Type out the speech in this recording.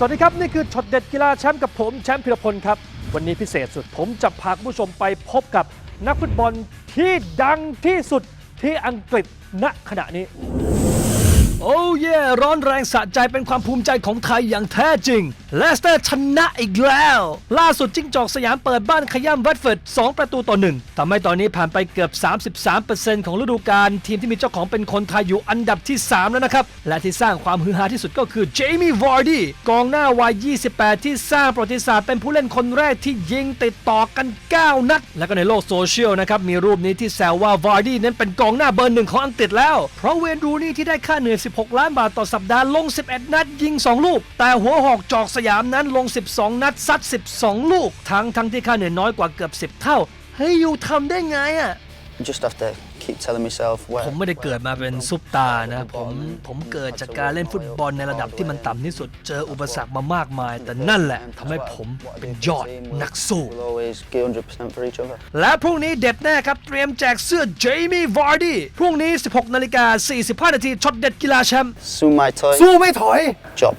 สวัสดีครับ นี่คือช็อตเด็ดกีฬาแชมป์กับผมแชมป์พิรพลครับ วันนี้พิเศษสุดผมจะพาคุณผู้ชมไปพบกับนักฟุตบอลที่ดังที่สุดที่อังกฤษณขณะนี้ โอ้เย่ร้อนแรงสะใจเป็นความภูมิใจของไทยอย่างแท้จริง เลสเตอร์ชนะอีกแล้ว ล่าสุดจิ้งจอกสยามเปิดบ้านขย้ำวัตเฟอร์ด 2 ประตูต่อ 1ทำให้ตอนนี้ผ่านไปเกือบ 33%ของฤดูกาลทีมที่มีเจ้าของเป็นคนไทยอยู่อันดับที่ 3 แล้วนะครับ และที่สร้างความฮือฮาที่สุดก็คือเจมี่วอร์ดี้กองหน้าวัย 28 ที่สร้างประวัติศาสตร์เป็นผู้เล่นคนแรกที่ยิงติดต่อกัน 9 นัดแล้วก็ในโลกโซเชียลนะครับมีรูปนี้ที่แซวว่าวาร์ดี้นั้นเป็นกองหน้าเบอร์หนึ่งของอังกฤษแล้วเพราะเวนรูนี่ที่ได้ค่าเหนื่อย16 ล้านบาทต่อสัปดาห์ลง 11 นัดยิง 2 ลูก แต่หัวหอกจอกสยามนั้นลง 12 นัดซัด 12 ลูก ทั้งทั้งที่ค่าเหนื่อยน้อยกว่าเกือบ 10 เท่า เฮ้ยอยู่ทำได้ไงอะ I just have to keep telling myself ผ where มไม่ได้เกิดมาเป็นซุปตาร์นะ ผมผมเกิดจากการเล่นฟุตบอลในระดับที่มันต่ำที่สุด เจออุปสรรคมามากมาย แต่นั่นแหละทำให้ผมเป็นยอดนักสู้ we'll always give 100% for each other. และพรุ่งนี้เด็ดแน่ครับ เตรียมแจกเสื้อเจมี่วาร์ดี้พรุ่งนี้ 16นาฬิกา45นาทีช็อตเด็ดกีฬาแชมป์ Soon my toy สู้ไม่ถอย job.